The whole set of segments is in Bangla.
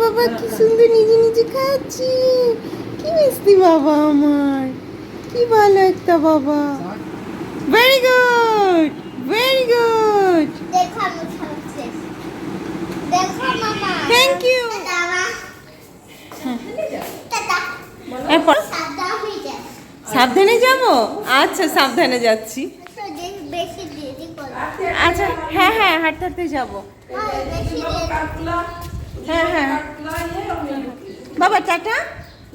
বাবা কি সুন্দর খাচ্ছি। কি বাবা আমার। কি ভালো একটা বাবা। Very good very good thank you সাবধানে যাব? আচ্ছা সাবধানে যাচ্ছি। করো। আচ্ছা হ্যাঁ হ্যাঁ হাঁটতে হাঁটতে যাব। হ্যাঁ, হ্যাঁ হ্যাঁ। বাবা টাটা?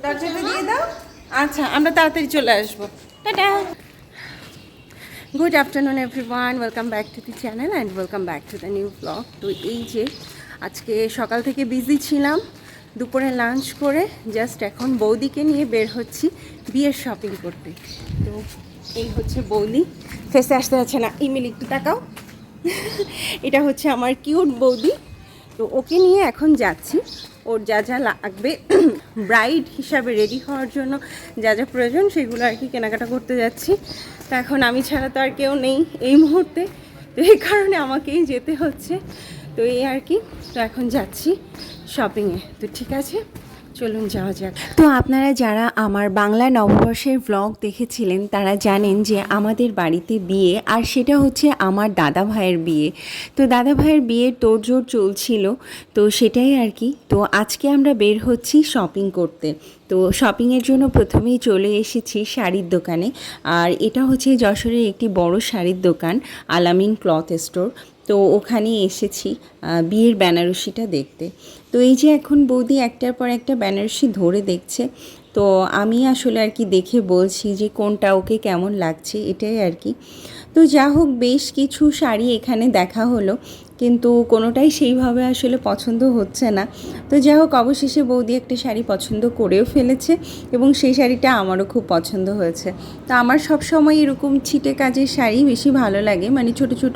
দরজাটা দিয়ে দাও। আচ্ছা আমরা তাড়াতাড়ি চলে আসব। Tata. Good afternoon everyone welcome back to the channel and welcome back to the new blog তো এই যে আজকে সকাল থেকে বিজি ছিলাম, দুপুরে লাঞ্চ করে জাস্ট এখন বৌদিকে নিয়ে বের হচ্ছি বিয়ের শপিং করতে। তো এই হচ্ছে বৌদি। ফেসে আসতে যাচ্ছে না। ইমেল, একটু তাকাও। এটা হচ্ছে আমার কিউট বৌদি। তো ওকে নিয়ে এখন যাচ্ছি। ওর যা যা লাগবে ব্রাইড হিসাবে রেডি হওয়ার জন্য যা যা প্রয়োজন সেগুলো আর কি কেনাকাটা করতে যাচ্ছি। তো এখন আমি ছাড়া তো আর কেউ নেই এই মুহূর্তে। তো এই কারণে আমাকেই যেতে হচ্ছে। তো এই আর কি, তো এখন যাচ্ছি শপিংয়ে তো ঠিক আছে? চলুন যাওয়া যাক। তো আপনারা যারা আমার বাংলা নববর্ষের ব্লগ দেখেছিলেন, তারা জানেন যে আমাদের বাড়িতে বিয়ে, আর সেটা হচ্ছে আমার দাদা ভাইয়ের বিয়ে। তো দাদা ভাইয়ের বিয়ের তোড়জোড় চলছিল, তো সেটাই আর কি। তো আজকে আমরা বের হচ্ছি শপিং করতে। তো শপিংয়ের জন্য প্রথমেই চলে এসেছি শাড়ির দোকানে, আর এটা হচ্ছে যশোরের একটি বড় শাড়ির দোকান, আলামিন ক্লথ স্টোর। তো ওখানে এসেছি বিয়ের বেনারসিটা দেখতে। তো এই যে এখন বৌদি একটার পর একটা বেনারসি ধরে দেখছে, তো আমি আসলে আর কি দেখে বলছি যে কোনটা ওকে কেমন লাগছে এটাই আর কি। তো যা হোক বেশ কিছু শাড়ি এখানে দেখা হলো কিন্তু কোনোটাই সেইভাবে আসলে পছন্দ হচ্ছে না। তো যাই হোক, অবশেষে বৌদি একটা শাড়ি পছন্দ করেও ফেলেছে এবং সেই শাড়িটা আমারও খুব পছন্দ হয়েছে। তো আমার সব সময় এরকম ছিটে কাজের শাড়ি বেশি ভালো লাগে মানে ছোট ছোট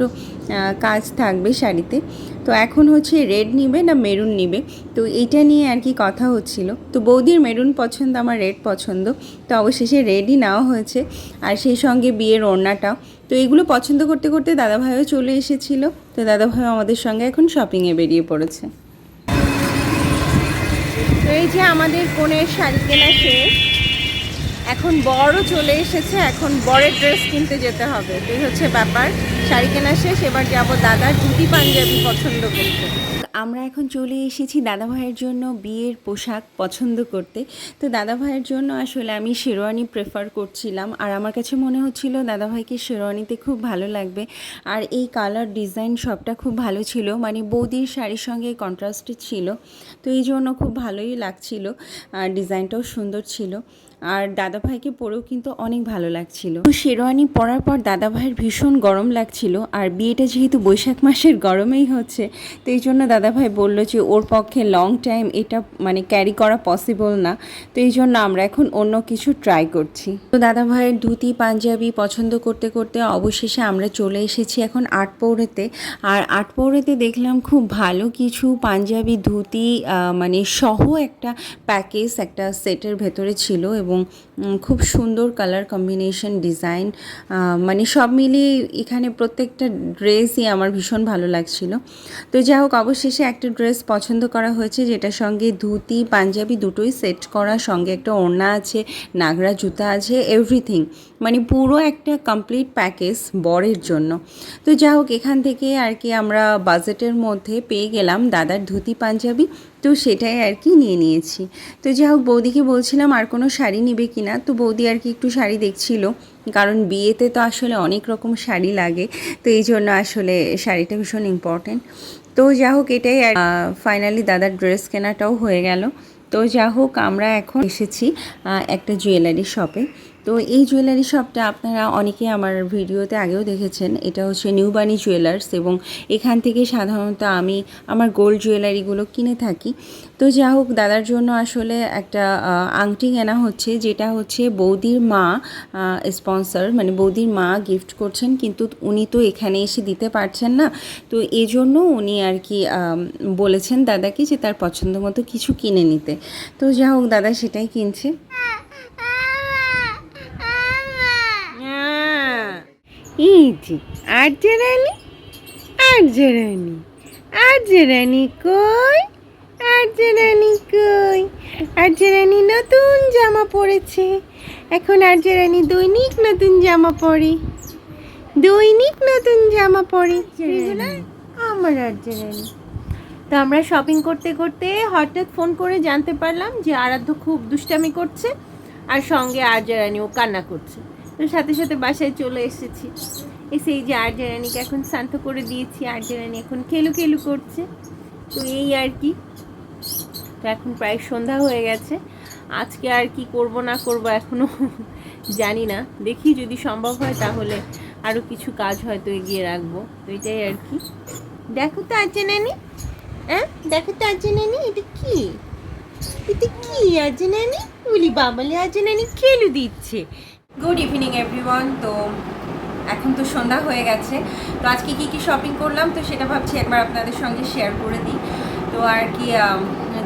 কাজ থাকবে শাড়িতে। তো এখন হচ্ছে রেড নিবে না মেরুন নিবে? তো এইটা নিয়ে আর কি কথা হচ্ছিল। তো বৌদির মেরুন পছন্দ, আমার রেড পছন্দ। তো অবশেষে রেডই নেওয়া হয়েছে। আর সেই সঙ্গে বিয়ের ওড়নাটাও। তো এগুলো পছন্দ করতে করতে দাদাভাইও চলে এসেছিল। তো দাদাভাইও আমাদের সঙ্গে এখন শপিংয়ে বেরিয়ে পড়েছে। তো এই যে আমাদের কনের শাড়ি কেনা শেষ। এখন বড় চলে এসেছে, এখন বরের ড্রেস কিনতে যেতে হবে। এই হচ্ছে ব্যাপার। শাড়ি কেনা শেষ, এবার যাব দাদার ধুতি পাঞ্জাবি পছন্দ করতে। আমরা এখন চলে এসেছি দাদা ভাইয়ের জন্য বিয়ের পোশাক পছন্দ করতে। তো দাদা ভাইয়ের জন্য আসলে আমি শেরওয়ানি প্রেফার করছিলাম। আর আমার কাছে মনে হচ্ছিল দাদা ভাইকে শেরওয়ানিতে খুব ভালো লাগবে। আর এই কালার ডিজাইন সবটা খুব ভালো ছিল। মানে বৌদির শাড়ির সঙ্গে কন্ট্রাস্টে ছিল। তো এই জন্য খুব ভালোই লাগছিল। আর ডিজাইনটাও সুন্দর ছিল। আর দাদা ভাইকে পরেও কিন্তু অনেক ভালো লাগছিল। তো শেরওয়ানি পরার পর দাদা ভাইয়ের ভীষণ গরম লাগছিল আর বিয়েটা যেহেতু বৈশাখ মাসের গরমেই হচ্ছে, তো এই জন্য দাদাভাই বলল যে ওর পক্ষে লং টাইম এটা মানে ক্যারি করা পসিবল না, তো এই জন্য আমরা এখন অন্য কিছু ট্রাই করছি। তো দাদাভাইয়ের ধুতি, পাঞ্জাবি পছন্দ করতে করতে অবশেষে আমরা চলে এসেছি এখন আটপৌরেতে আর আটপৌরেতে দেখলাম খুব ভালো কিছু পাঞ্জাবি, ধুতি মানে সহ একটা প্যাকেজ একটা সেটের ভেতরে ছিল এবং খুব সুন্দর কালার কম্বিনেশন ডিজাইন মানে সব মিলিয়ে এখানে প্রত্যেকটা ড্রেসই আমার ভীষণ ভালো লাগছিল। তো যাই হোক, অবশেষে একটা ড্রেস পছন্দ করা হয়েছে, যেটার সঙ্গে ধুতি, পাঞ্জাবি দুটোই সেট করা, সঙ্গে একটা ওড়না আছে, নাগরা জুতা আছে এভরিথিং মানে পুরো একটা কমপ্লিট প্যাকেজ বরের জন্য। তো যাই হোক, এখান থেকে আর কি আমরা বাজেটের মধ্যে পেয়ে গেলাম দাদার ধুতি, পাঞ্জাবি। তো সেটাই আর কি নিয়ে নিয়েছি। তো যাই হোক, বৌদিকে বলছিলাম, আর কোনো শাড়ি নিবে কিনা? তো বৌদি আর কি একটু শাড়ি দেখছিল। কারণ বিয়েতে তো আসলে অনেক রকম শাড়ি লাগে, তো এই জন্য আসলে শাড়িটা ভীষণ ইম্পর্টেন্ট তো যা হোক এটাই ফাইনালি দাদার ড্রেস কেনাটাও হয়ে গেল। তো যা হোক আমরা এখন এসেছি একটা জুয়েলারি শপে তো এই জুয়েলারি শপটা আপনারা অনেকে আমার ভিডিওতে আগেও দেখেছেন। এটা হচ্ছে নিউ বানি জুয়েলার্স এবং এখান থেকে সাধারণত আমি আমার গোল্ড জুয়েলারিগুলো কিনে থাকি। তো যা হোক, দাদার জন্য আসলে একটা আংটি কেনা হচ্ছে, যেটা হচ্ছে বৌদির মা স্পন্সর মানে বৌদির মা গিফট করছেন, কিন্তু উনি তো এখানে এসে দিতে পারছেন না। তো এই জন্য উনি আর কি বলেছেন দাদাকে যে তার পছন্দ মতো কিছু কিনে নিতে। তো যা হোক, দাদা সেটাই কিনছে। যে আর যে রানী আর যে রানী আর যে রানী কই? আর যে রানী কই? আর যে রানী নতুন জামা পরেছে এখন আর যে রানী দৈনিক নতুন জামা পরে দৈনিক নতুন জামা পরে আমার আর যে রানী তো আমরা শপিং করতে করতে হঠাৎ ফোন করে জানতে পারলাম যে আরাধ্য খুব দুষ্টামি করছে আর সঙ্গে আর্য রানীও কান্না করছে। সাথে সাথে বাসায় চলে এসেছি। এসে এই যে আর্য রানীকে এখন শান্ত করে দিয়েছি আর্য রানী এখন খেলু খেলু করছে। তো এই আর কি। তো এখন প্রায় সন্ধ্যা হয়ে গেছে। আজকে আর কি করব না করব এখনও জানি না। দেখি যদি সম্ভব হয় তাহলে আরও কিছু কাজ হয়তো এগিয়ে রাখব। তো এটাই আর কি। দেখো তো আর্য নানি হ্যাঁ দেখো তো আর্য নানি এটা কি? এটা কি আর্য নানি বলি বাবালে আর্য নানি খেলু দিচ্ছে। গুড ইভিনিং এভরিওয়ান তো এখন তো সন্ধ্যা হয়ে গেছে। তো আজকে কি কি শপিং করলাম? তো সেটা ভাবছি একবার আপনাদের সঙ্গে শেয়ার করে দিই। তো আর কি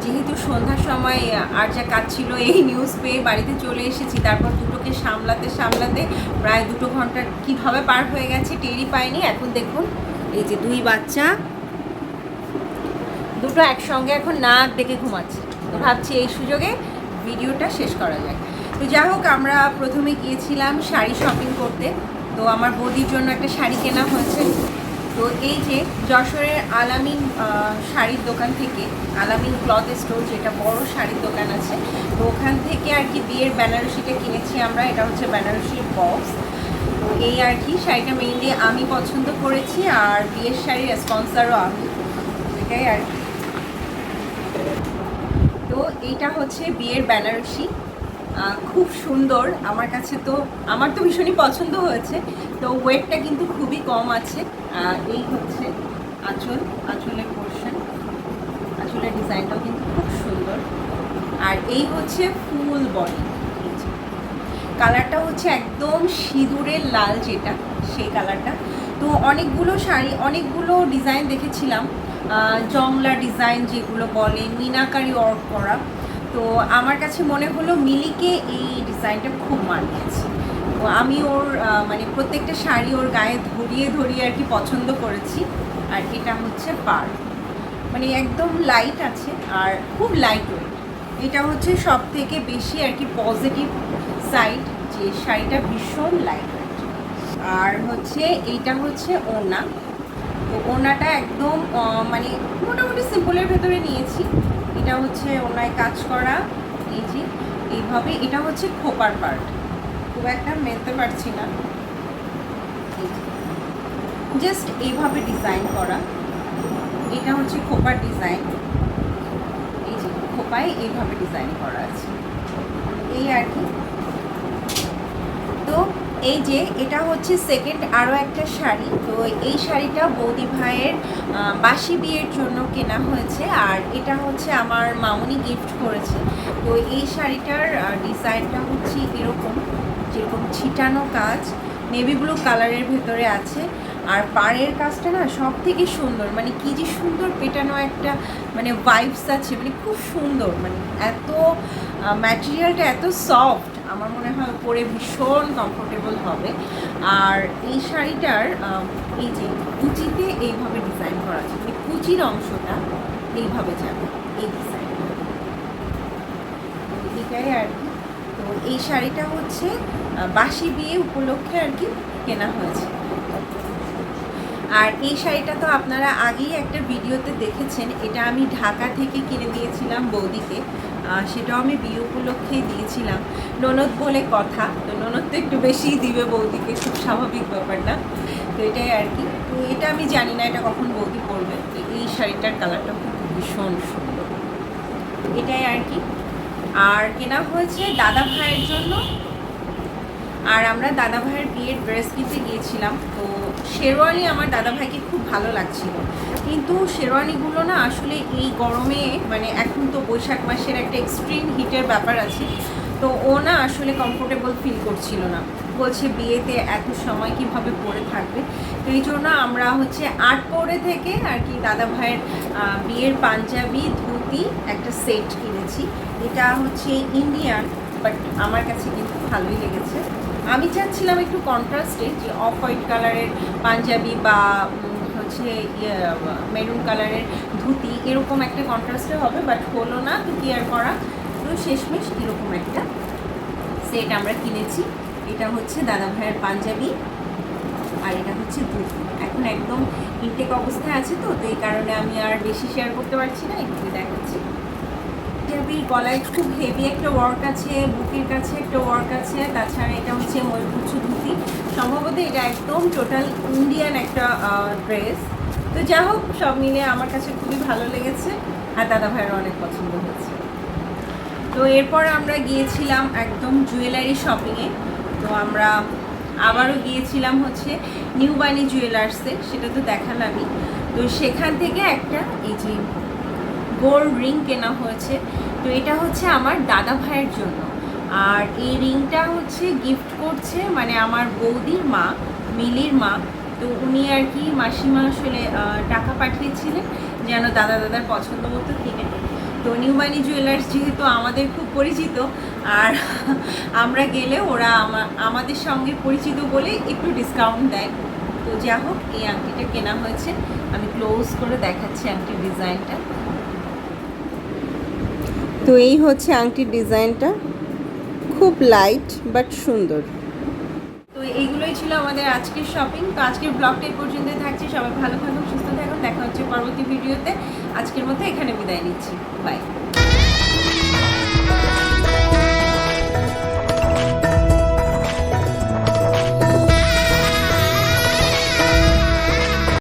যেহেতু সন্ধ্যার সময় আর যা কাজ ছিল, এই নিউজ পেয়ে বাড়িতে চলে এসেছি। তারপর দুটোকে সামলাতে সামলাতে প্রায় দুটো ঘণ্টা কীভাবে পার হয়ে গেছে টেরই পাইনি। এখন দেখুন, এই যে দুই বাচ্চা, দুটো একসঙ্গে এখন নাক ডেকে ঘুমাচ্ছে। তো ভাবছি এই সুযোগে ভিডিওটা শেষ করা যায় তো যাই হোক, আমরা প্রথমে গিয়েছিলাম শাড়ি শপিং করতে। তো আমার বৌদির জন্য একটা শাড়ি কেনা হয়েছে। তো এই যে যশোরের আলামিন শাড়ির দোকান থেকে, আলামিন ক্লথ স্টোর যেটা বড় শাড়ির দোকান আছে, তো ওখান থেকে আর কি বিয়ের বেনারসিটা কিনেছি আমরা, এটা হচ্ছে বেনারসির বক্স তো এই আর কি, শাড়িটা মেইনলি আমি পছন্দ করেছি আর বিয়ের শাড়ির স্পন্সারও আমি। এটাই আর কি। তো এইটা হচ্ছে বিয়ের বেনারসি। খুব সুন্দর। আমার কাছে তো, আমার তো ভীষণই পছন্দ হয়েছে। তো ওয়েটটা কিন্তু খুবই কম আছে। এই হচ্ছে আঁচল, আঁচলের পোর্শন আঁচলের ডিজাইনটাও কিন্তু খুব সুন্দর। আর এই হচ্ছে ফুল বডি কালারটা হচ্ছে একদম সিঁদুরের লাল যেটা, সেই কালারটা তো অনেকগুলো শাড়ি, অনেকগুলো ডিজাইন দেখেছিলাম। জংলা ডিজাইন যেগুলো বলে, মিনাকারি ওয়ার্ক করা। তো আমার কাছে মনে হলো মিলিকে এই ডিজাইনটা খুব মানিয়েছে। তো আমি ওর মানে প্রত্যেকটা শাড়ি ওর গায়ে ধরিয়ে ধরিয়ে আর কি পছন্দ করেছি। আর এটা হচ্ছে পার। মানে একদম লাইট আছে আর খুব লাইট ওয়েট এটা হচ্ছে সব থেকে বেশি আর কি পজিটিভ সাইড যে শাড়িটা ভীষণ লাইট ওয়েট আর হচ্ছে এইটা হচ্ছে ওনা তো ওনাটা একদম মানে মোটামুটি সিম্পলের ভেতরে নিয়েছি। এটা হচ্ছে ওনায় কাজ করা। এই যে, এইভাবে এটা হচ্ছে খোপার পার্ট। খুব একটা মেলতে পারছি না। জাস্ট এইভাবে ডিজাইন করা। এটা হচ্ছে খোপার ডিজাইন এই যে, খোপায় এইভাবে ডিজাইন করা আছে। এই আর কি। তো এই যে এটা হচ্ছে সেকেন্ড আরও একটা শাড়ি। তো এই শাড়িটা বৌদি ভাইয়ের বাসি বিয়ের জন্য কেনা হয়েছে আর এটা হচ্ছে আমার মামুনি গিফট করেছে। তো এই শাড়িটার ডিজাইনটা হচ্ছে এরকম, যেরকম ছিটানো কাজ নেভি ব্লু কালারের ভেতরে আছে। আর পাড়ের কাজটা না সব থেকে সুন্দর মানে কি যে সুন্দর পেটানো একটা মানে ভাইবস আছে মানে খুব সুন্দর মানে এত ম্যাটেরিয়ালটা এত সফট আমার মনে হয় পরে ভীষণ কমফোর্টেবল হবে। আর এই শাড়িটার এই যে কুচিতে এইভাবে ডিজাইন করা আছে মানে কুচির অংশটা এইভাবে যাবে, এই ডিজাইনটা আর কি। তো এই শাড়িটা হচ্ছে বাসি বিয়ে উপলক্ষে আর কি কেনা হয়েছে। আর এই শাড়িটা তো আপনারা আগেই একটা ভিডিওতে দেখেছেন, এটা আমি ঢাকা থেকে কিনে দিয়েছিলাম বৌদিকে। সেটাও আমি বিয়ে উপলক্ষেই দিয়েছিলাম। ননদ বলে কথা, তো ননদ তো একটু বেশিই দিবে বৌদিকে, খুব স্বাভাবিক ব্যাপারটা তো এটাই আর কি। তো এটা আমি জানি না, এটা কখন বৌদি পড়বে তো এই শাড়িটার কালারটা খুব ভীষণ সুন্দর। এটাই আর কি। আর কেনা হয়েছে দাদা ভাইয়ের জন্য আর আমরা দাদা ভাইয়ের বিয়ের ড্রেস কিনতে গিয়েছিলাম, তো শেরওয়ানি আমার দাদা ভাইকে খুব ভালো লাগছিল। কিন্তু শেরওয়ানিগুলো না আসলে এই গরমে মানে এখন তো বৈশাখ মাসের একটা এক্সট্রিম হিটের ব্যাপার আছে, তো ও না আসলে কমফোর্টেবল ফিল করছিল না। বলছে বিয়েতে এত সময় কীভাবে পরে থাকবে? তো এই জন্য আমরা হচ্ছে আট পরে থেকে আর কি দাদা ভাইয়ের বিয়ের পাঞ্জাবি, ধুতি একটা সেট কিনেছি। এটা হচ্ছে ইন্ডিয়ান বাট আমার কাছে কিন্তু ভালোই লেগেছে। আমি চাচ্ছিলাম একটু কন্ট্রাস্টে যে অফ হোয়াইট কালারের পাঞ্জাবি বা হচ্ছে মেরুন কালারের ধুতি এরকম একটা কন্ট্রাস্টে হবে বাট হলো না তো কি আর করা? তো শেষমেশ এরকম একটা সেট আমরা কিনেছি। এটা হচ্ছে দাদা ভাইয়ের পাঞ্জাবি আর এটা হচ্ছে ধুতি। এখন একদম ইনটেক অবস্থায় আছে তো তো এই কারণে আমি আর বেশি শেয়ার করতে পারছি না একটু দেখাচ্ছি। পাঞ্জাবির গলায় খুব হেভি একটা ওয়ার্ক আছে, বুকের কাছে একটা ওয়ার্ক আছে, তাছাড়া এটা হচ্ছে ময়ূরপুচ্ছ ধুতি। সম্ভবত এটা একদম টোটাল ইন্ডিয়ান একটা ড্রেস তো যা হোক, সব মিলে আমার কাছে খুবই ভালো লেগেছে, আর দাদা ভাইয়ের অনেক পছন্দ হয়েছে। তো এরপর আমরা গিয়েছিলাম একদম জুয়েলারি শপিংয়ে তো আমরা আবারও গিয়েছিলাম হচ্ছে নিউ বানি জুয়েলার্সে সেটা তো দেখালামই। তো সেখান থেকে একটা এই যে গোল্ড রিং কেনা হয়েছে। তো এটা হচ্ছে আমার দাদা ভাইয়ের জন্য। আর এই রিংটা হচ্ছে গিফট করছে মানে আমার বৌদির মা, মিলির মা। তো উনি আর কি মাসিমা আসলে টাকা পাঠিয়েছিলেন যেন দাদা দাদার পছন্দ মতো কিনে তো নিউমানি জুয়েলার্স যেহেতু আমাদের খুব পরিচিত, আর আমরা গেলে ওরা আমাদের সঙ্গে পরিচিত বলে একটু ডিসকাউন্ট দেয়। তো যা হোক, এই আংটিটা কেনা হয়েছে। আমি ক্লোজ করে দেখাচ্ছি আংটির ডিজাইনটা তো এই হচ্ছে আংটির ডিজাইনটা। খুব লাইট বাট সুন্দর। তো এইগুলোই ছিল আমাদের আজকের শপিং তো আজকের ব্লগটা এই পর্যন্ত থাকছে। সবাই ভালো থাকুন, সুস্থ থাকুন। দেখা হচ্ছে পরবর্তী ভিডিওতে আজকের মধ্যে এখানে বিদায় নিচ্ছি। বাই